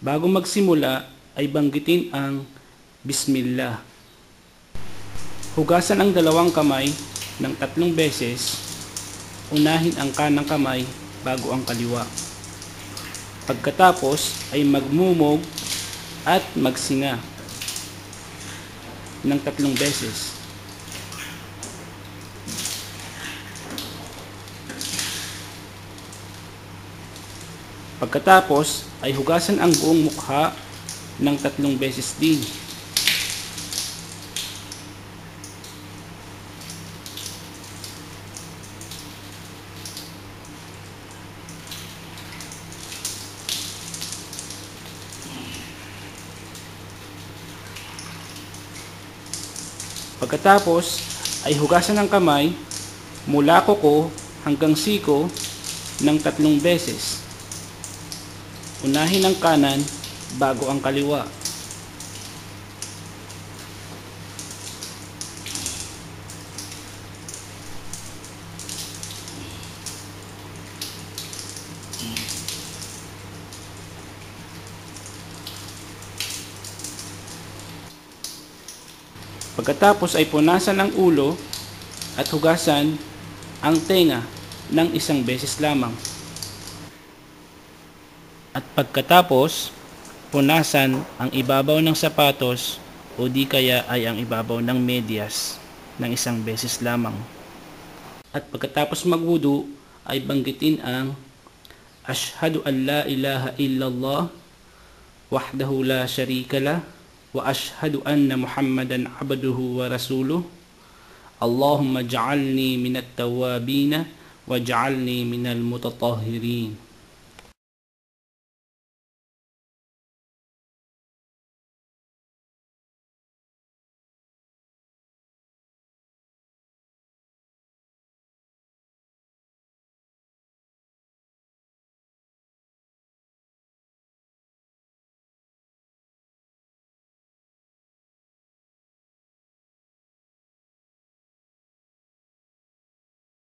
Bago magsimula ay banggitin ang Bismillah. Hugasan ang dalawang kamay ng tatlong beses. Unahin ang kanang kamay bago ang kaliwa. Pagkatapos ay magmumog at magsinga ng tatlong beses. Pagkatapos ay hugasan ang buong mukha ng tatlong beses din. Pagkatapos ay hugasan ng kamay mula kuko hanggang siko ng tatlong beses. Unahin ang kanan bago ang kaliwa. Pagkatapos ay punasan ang ulo at hugasan ang tenga ng isang beses lamang. At pagkatapos, punasan ang ibabaw ng sapatos o di kaya ay ang ibabaw ng medyas ng isang beses lamang. At pagkatapos magwudu ay banggitin ang Ashhadu an la ilaha illallah wahdahu la sharika lah wa ashhadu anna muhammadan abduhu wa rasuluh Allahumma ja'alni minat tawabina wa ja'alni minal mutatahhirin